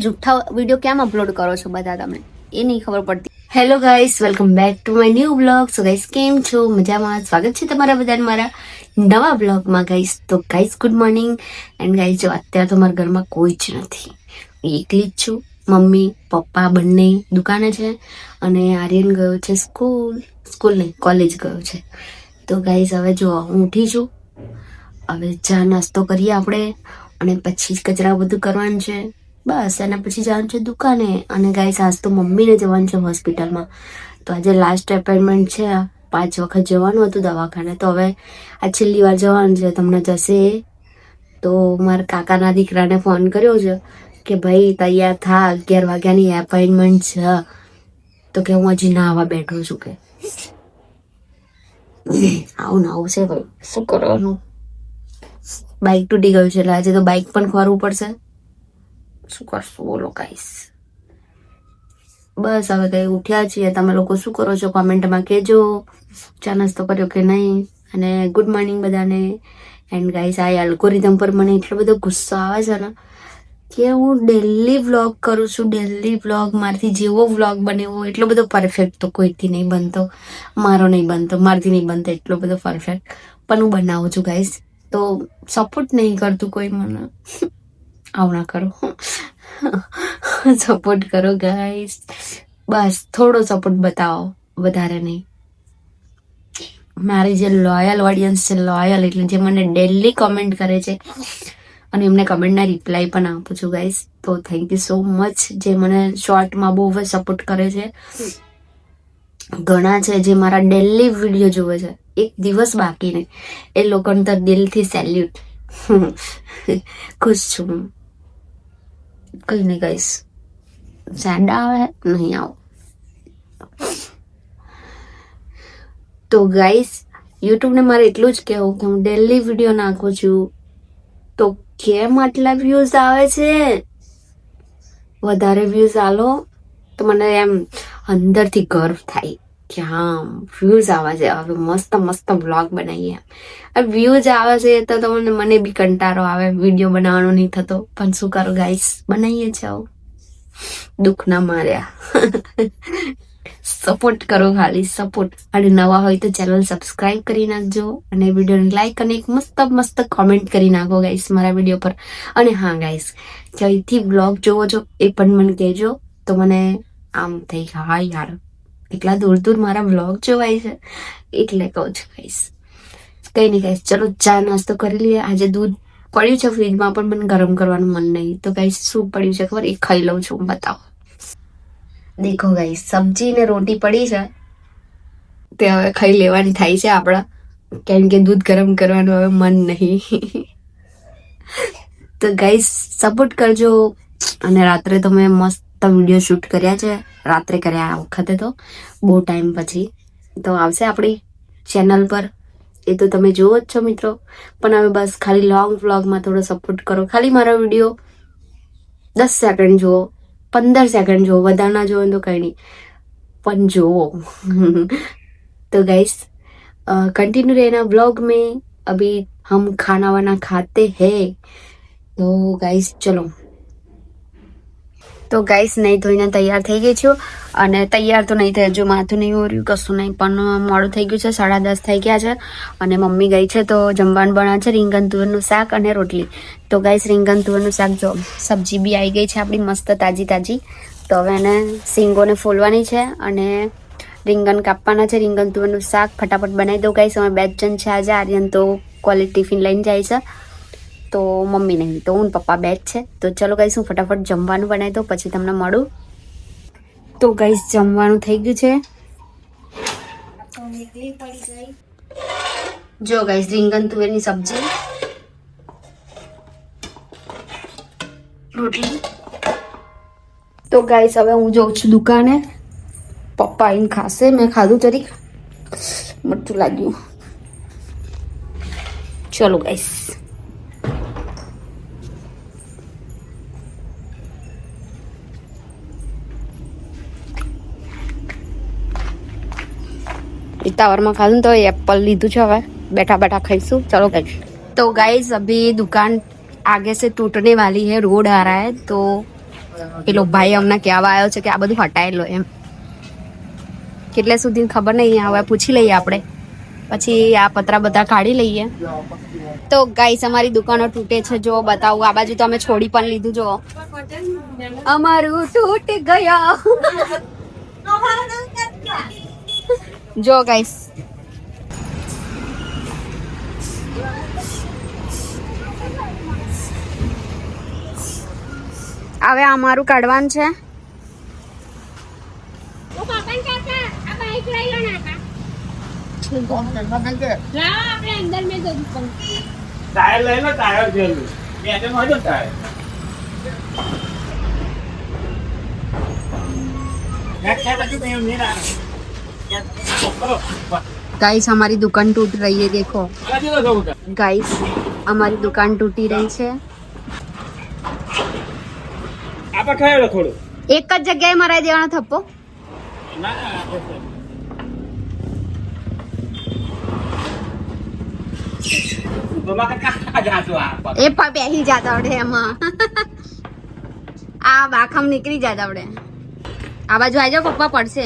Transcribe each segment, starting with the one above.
જુઠ્ઠા video કેમ upload કરો છો બધા તમે? એ નહીં ખબર પડતી. Hello guys welcome back to my new blog so guys કેમ છો? મજામાં? સ્વાગત છે તમારા બધાને મારા નવા બ્લોગમાં ગાઈસ તો guys good morning and guys જો અત્યારે તો મારા ઘરમાં કોઈ જ નથી. હું એકલી જ છું. મમ્મી, પપ્પા બંને દુકાને છે અને આર્યન ગયો છે સ્કૂલ સ્કૂલ નહીં કોલેજ ગયો છે. તો ગાઈસ હવે જો હું ઉઠી છું. હવે ચા નાસ્તો કરીએ આપણે. અને પછી કચરા બધું કરવાનું છે. બસ એના પછી જવાનું છે દુકાને. અને ગાઈસ આજ તો મમ્મીને જવાનું છે હોસ્પિટલમાં તો આજે લાસ્ટ એપોઇન્ટમેન્ટ છે. પાંચ વખત જવાનું હતું દવાખાને. તો હવે આ છેલ્લી વાર જવાનું છે. તમને જશે. તો મારા કાકાના દીકરાને ફોન કર્યો છે કે ભાઈ તૈયાર થા. અગિયાર વાગ્યાની એપોઇન્ટમેન્ટ છે. તો કે હું હજી ના આવવા બેઠો છું કે. આવું ને આવું છે ભાઈ. શું કરવાનું? બાઇક તૂટી ગયું છે. એટલે આજે તો બાઇક પણ ખોરવું પડશે. શું કરશું? બોલો ગાઈસ બસ હવે કઈ ઉઠ્યા છીએ. તમે લોકો શું કરો છો? કોમેન્ટમાં કહેજો. ચા નાસ્તો કર્યો કે નહીં? અને ગુડ મોર્નિંગ બધાને. એન્ડ ગાઈસ આ એલ્ગોરિધમ પર મને એટલો બધો ગુસ્સો આવે છે ને કે હું ડેલી વ્લોગ કરું છું. ડેલી વ્લોગ મારથી જેવો વ્લોગ બને એવો એટલો બધો પરફેક્ટ તો કોઈથી નહીં બનતો. મારો નહીં બનતો, મારથી નહીં બનતો, એટલો બધો પરફેક્ટ પણ હું બનાવું છું ગાઈસ તો સપોર્ટ નહીં કરતું કોઈ મને. આવું ના કરો. સપોર્ટ કરો ગાઈસ બસ, થોડો સપોર્ટ બતાવો, વધારે નહીં. મારી જે લોયલ ઓડિયન્સ છે લોયલ એટલે જે મને ડેલી કમેન્ટ કરે છે, અને એમને કમેન્ટના રિપ્લાય પણ આપું છું ગાઈસ તો થેન્ક યુ સો મચ જે મને શોર્ટમાં બહુ જ સપોર્ટ કરે છે. ઘણા છે જે મારા ડેલી વીડિયો જોવે છે. એક દિવસ બાકી નહીં. એ લોકોને તો દિલથી સેલ્યુટ ખુશ છું. કઈ નહીં કહીશ. સાડા આવે, નહીં આવો. તો ગાઈસ યુટ્યુબને મારે એટલું જ કહેવું કે હું ડેલી વીડિયો નાખું છું. તો કેમ આટલા વ્યૂઝ આવે છે? વધારે વ્યૂઝ આલો તો મને એમ અંદરથી ગર્વ થાય. કે વ્યૂઝ આવે છે. હવે મસ્ત મસ્ત બ્લોગ બનાવીએ. આ વ્યૂઝ આવે છે તો તમને મને બી કંટાળો આવે. વીડિયો બનાવવાનો નહીં થતો. પણ શું કરો ગાઈસ બનાવીએ છે આવું. દુઃખ ના માર્યા. સપોર્ટ કરો ખાલી સપોર્ટ અને નવા હોય તો ચેનલ સબસ્ક્રાઇબ કરી નાખજો. અને વિડીયોને લાઈક અને એક મસ્ત મસ્ત કોમેન્ટ કરી નાખો ગાઈસ મારા વીડિયો પર. અને હા ગાઈસ ક્યાંયથી બ્લોગ જોવો છો એ પણ મને કહેજો. તો મને આમ થઈ, હા, યાર. એટલા દૂર દૂર મારા બ્લોગ જોવાય છે. એટલે કહું છું ગાઈસ કંઈ નહીં ગાઈસ ચલો ચા નાસ્તો કરી લઈએ. આજે દૂધ પડ્યું છે ફ્રીજમાં પણ મને ગરમ કરવાનું મન નહીં. તો ગાઈસ શું પડ્યું છે ખબર? એ ખાઈ લઉં છું બતાવો. દેખો ગાઈસ સબ્જી ને રોટી પડી છે. તે હવે ખાઈ લેવાની થાય છે આપણા. કેમ કે દૂધ ગરમ કરવાનું હવે મન નહીં. તો ગાઈસ સપોર્ટ કરજો. અને રાત્રે તો મેં મસ્ત વિડીયો શૂટ કર્યા છે રાત્રે કર્યા આ વખતે તો બહુ ટાઈમ પછી તો આવશે આપણી ચેનલ પર એ તો તમે જુઓ જ છો મિત્રો પણ હવે બસ ખાલી લોંગ વ્લોગમાં થોડો સપોર્ટ કરો ખાલી મારો વિડીયો દસ સેકન્ડ જુઓ पंद्रह सेकंड जो વધારે ના જોવો તો કઈ નહીં પણ જોવો तो गाइस कंटिन्यू रहना ब्लॉग में अभी हम खाना वाना खाते हैं तो गाइस चलो તો ગાઈસ નહીં ધોઈને તૈયાર થઈ ગઈ છું. અને તૈયાર તો નહીં થઈ જો માથું નહીં ઓર્યું, કશું નહીં પણ મોડું થઈ ગયું છે, સાડા દસ થઈ ગયા છે. અને મમ્મી ગઈ છે તો જમવાનું બનાવે છે, રીંગણ તુવરનું શાક અને રોટલી. તો ગાઈસ રીંગણ તુવરનું શાક જો, સબ્જી બી આવી ગઈ છે આપણી મસ્ત તાજી તાજી. તો હવે એને સિંગોને ફોલવાની છે અને રીંગણ કાપવાના છે, રીંગણ તુવરનું શાક ફટાફટ બનાવી દઉં. ગાઈસ અમે બે જણ છે આજે, આર્યન તો કોલેજ ટિફિન લઈને જાય છે. તો મમ્મી નહીં, તો હું પપ્પા બે જ છે. તો ચલો ગાઈસ હું ફટાફટ જમવાનું બનાવી દઉં, પછી તમને મળું. તો ગાઈસ જમવાનું થઈ ગયું છે. જો ગાઈસ રીંગણ તુવેરની સબ્જી. રોટલી. તો ગાઈસ હવે હું જઉં છું દુકાને. પપ્પા આવીને ખાશે. મેં ખાધું તરીક મરચું લાગ્યું. ચલો ગાઈસ પિત્તાવરમાં ખાધું તો એપલ લીધું છે હવે. બેઠા બેઠા ખાઈશું. ચલો તો ગાઈઝ અભી દુકાન આગે સે તૂટને વાલી હે, રોડ આ રહા હે. તો પેલો ભાઈ હમણાં કહેવા આવ્યો છે કે આ બધું હટાવી લો એમ. કેટલે સુધી ખબર નહીં હવે પૂછી લઈએ આપણે. પછી આ પતરા બધા કાઢી લઈએ. તો ગાઈસ અમારી દુકાનો તૂટે છે, જો બતાવું. આ બાજુ તો અમે છોડી પણ લીધું, જો. અમારું તૂટ ગયા. જો ગાઈસ હવે અમારું કાઢવાનું છે. ટાયર લઈ લો ટાયર મળ્યો ટાયર ગાઈસ हमारी दुकान टूट रही है देखो गाइस हमारी दुकान टूटी रही છે આપણે ખાયો થોડું એક જ જગ્યાએ મરાઈ દેવાનો થપ્પો એ પણ બેસી જાતા આવડે એમાં આ બાખામ નીકળી જાતા આવડે આ બાજુ આવી જાઓ પપ્પા પડશે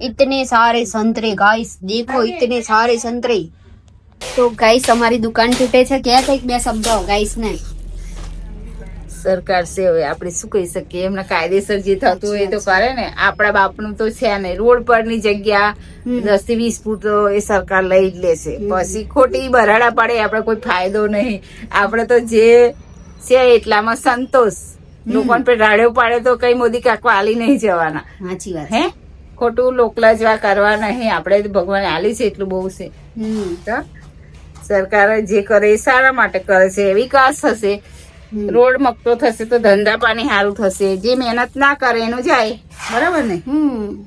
इतने सारे संतरे गाइस देखो इतने सारे संतरे तो गाइस हमारी दुकान टूटे છે ક્યાં કઈક બે સમજાવો ગાઈસ ને સરકાર છે હવે આપણે શું કહી શકીએ? એમના કાયદેસર જે થતું હોય તો કરે ને. આપણા બાપનું તો છે ને રોડ પરની જગ્યા દસથી વીસ ફૂટ એ સરકાર લઈ જ લેશે. પછી ખોટી બરાડા પડે આપણે કોઈ ફાયદો નહીં. આપણે તો જે છે એટલામાં સંતોષ. લોકોને પણ રાડ્યો પાડે તો કઈ મોદી કાક આલી નહીં જવાના. સાચી વાત. હે? ખોટું લોકલાજવા કરવા નહીં. આપણે ભગવાન આલી છે એટલું બહુ છે. સરકાર જે કરે એ સારા માટે કરે છે વિકાસ થશે. રોડ મકતો થશે તો ધંધા પાણી સારું થશે. જે મહેનત ના કરે એનું જાય. બરાબર ને? હમ.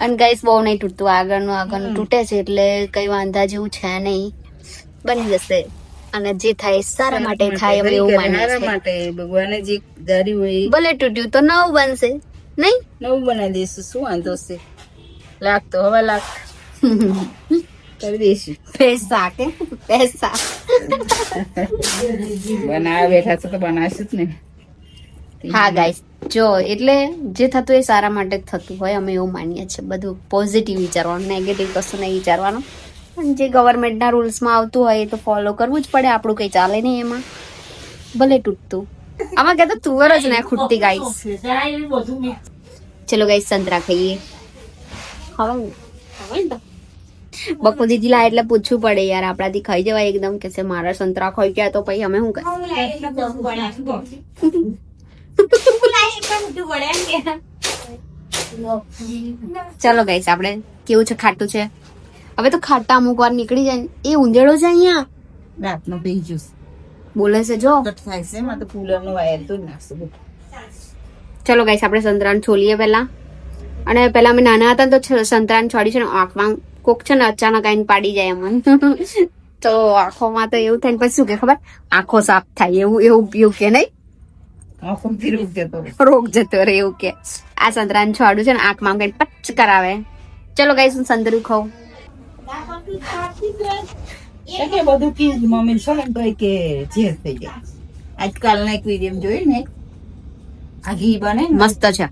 અને ગાઈસ બહુ નહીં તૂટતું. આગળનું આગળનું તૂટે છે એટલે કઈ વાંધા જેવું છે નહીં. બની જશે. અને જે થાય સારા માટે થાય અમે એવું માનીએ સારા માટે ભગવાને જે ધાર્યું હોય ભલે તૂટ્યું તો નવું બનશે. નહીં? નવું બનાવી દઈશું. શું વાંધો છે લાગતો હવે લાખ કરી પૈસા કે પૈસા બનાવવા બેઠા છે તો બનાવશું જ ને. હા ગાઈસ જો એટલે જે થતું એ સારા માટે જ થતું હોય અમે એવું માનીએ છીએ. બધું પોઝિટિવ વિચારવાનું નેગેટિવ કશું નહીં વિચારવાનું. પણ જે ગવર્મેન્ટના રૂલ્સમાં આવતું હોય એ તો ફોલો કરવું જ પડે. આપણું કંઈ ચાલે નહીં એમાં. ભલે તૂટતું. આમાં કહેતો તુવર જ ના ખૂટતી ગાઈસ ચલો ગાઈસ સંતરા ખાઈએ. હવે હવે. બકુ દીદી લા એટલે પૂછવું પડે યાર આપણાથી ખાઈ જવાય એકદમ કે છે મારા સંતરા ખાઈ ગયા તો પછી અમે શું કરીએ ચલો ગાઈસ આપણે કેવું છે ખાટું છે? હવે તો ખાટા અમુક વાર નીકળી જાય એ ઉંદેડો છે અહીંયા? રાતનો પી જ્યુસ બોલે છે જો. થાય છે એમાં તો કુલર નો વાયર તો નાખશું. ચલો ગાઈસ આપણે સંતરાન છોલીએ પહેલા. અને પહેલા અમે નાના હતા તો સંતરાને છોડી છે ને આંખમાં કોક છે ને અચાનક આઈને પાડી જાય અમને તો આંખોમાં તો એવું થાય ને પછી શું કે ખબર? આંખો સાફ થાય એવું એવું એવું કે નહીં? આંખો ફીરવી જતો રહે. રોગ જતો રહે એવું કે. આ સંતરાન છોડું છે ને આંખમાં કઈ પચ કરાવે. ચલો ગાઈસ હું સંતરું ખાઉં. એ કે બધું કી મમ્મી છે ને તો એ કે ઝેર થઈ જાય. આજકાલના એક વીડિયો જોયું ને આ ઘી બને ને? મસ્ત છે.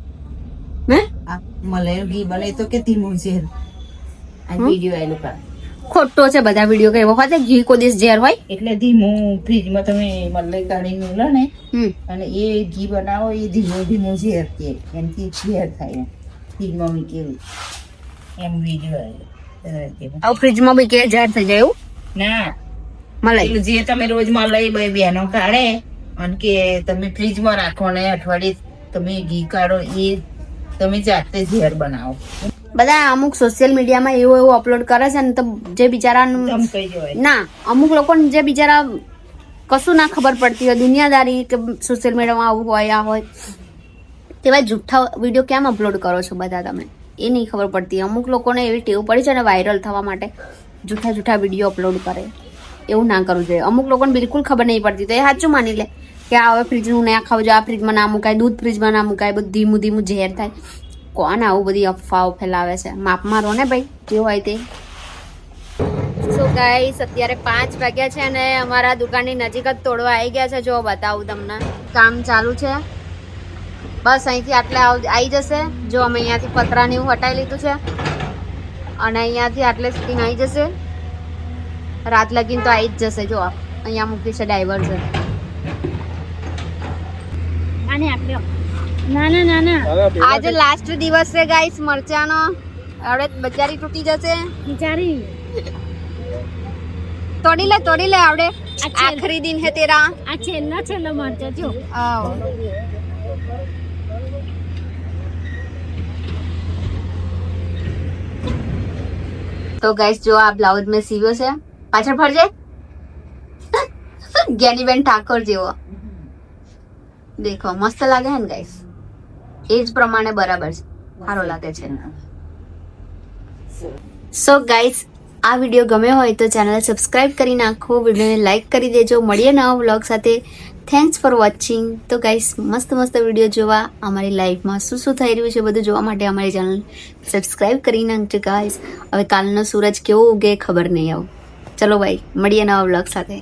હે? આ મલાઈ ઘી બને તો કે ધીમું ઝેર આ હમ? વીડિયો આવેલો પર ખોટો છે બધા વીડિયો કઈ વખતે ઘી કોઈ દિવસ ઝેર હોય? એટલે ધીમું ફ્રીજમાં તમે મલાઈ કાઢીને લો ને અને એ ઘી બનાવો એ ધીમું ધીમું ઝેર કે એનાથી ઝેર થાય ફ્રીજમાં મૂકેલું એમ વીડિયો આવું ફ્રીજમાં બી કે ઝેર થઈ જાય એવું? ના. મલાઈ. જે તમે રોજ મલાઈ બે બહેનો કાઢે અને કે તમે ફ્રીજમાં રાખો ને અઠવાડિયે તમે ઘી કાઢો એ તમે જાતે ઝેર બનાવો. બધા અમુક સોશિયલ મીડિયામાં એવું એવું અપલોડ કરે છે ને તો જે બિચારાનું ના અમુક લોકોને જે બિચારા કશું ના ખબર પડતી હોય દુનિયાદારી કે સોશિયલ મીડિયામાં આવું હોય આ હોય. તેવા જૂઠા વીડિયો કેમ અપલોડ કરો છો બધા તમે? એ નહીં ખબર પડતી. અમુક લોકોને એવી ટેવ પડી છે ને વાયરલ થવા માટે જૂઠા જૂઠા વીડિયો અપલોડ કરે. એવું ના કરવું જોઈએ. અમુક લોકોને બિલકુલ ખબર નહીં પડતી. તો એ સાચું માની લે કે આ હવે ફ્રીજનું ના ખાવું જોઈએ આ ફ્રીજમાં ના મુકાય દૂધ ફ્રીજમાં ના મુકાય બધું ધીમું ધીમું ઝેર થાય. કોણ આવું બધી અફવાઓ ફેલાવે છે? માપમાં રહો ને ભાઈ જે હોય તે. સો ગાઈસ અત્યારે પાંચ વાગ્યા છે અને અમારા દુકાનની નજીક જ તોડવા આવી ગયા છે. જો બતાવું તમને. કામ ચાલુ છે. બસ અહીંથી આટલે આવ- આવી જશે. જો અમે અહીંયાથી પતરાની હું એવું હટાવી લીધું છે. અને અહીંયાથી આટલે સુધી આવી જશે. રાત લગીને તો આવી જ જશે. જો અહીંયા મૂકી છે ડાઈવર છે. આજે લાસ્ટ દિવસ છે ગાઈસ મરચાનો. હવે બચારી તૂટી જશે. તોડી લે તોડી લે આવડે. આખરી દિન હે તેરા. આ છેલ્લા છેલ્લા મરચા જો. આવ. તો ગાઈસ જો આ બ્લાઉઝ મેં સીવ્યો છે. પાછળ ફરજે? જ્ઞાનીબેન ઠાકોર જેવો. દેખો મસ્ત લાગે છે ને ગાઈસ એ જ પ્રમાણે બરાબર છે. સારો લાગે છે. સો ગાઈસ આ વીડિયો ગમ્યો હોય તો ચેનલ સબસ્ક્રાઈબ કરી નાખો વિડીયોને લાઈક કરી દેજો. મળીએ નવા વ્લોગ સાથે. થેન્ક્સ ફોર વોચિંગ તો ગાઈસ મસ્ત મસ્ત વીડિયો જોવા અમારી લાઈફમાં શું શું થઈ રહ્યું છે બધું જોવા માટે અમારી ચેનલ સબસ્ક્રાઈબ કરી નાખજો ગાઈસ હવે કાલનો સૂરજ કેવો ઉગે ખબર નહીં આવું. ચલો ભાઈ મળીએ નવા વ્લોગ સાથે.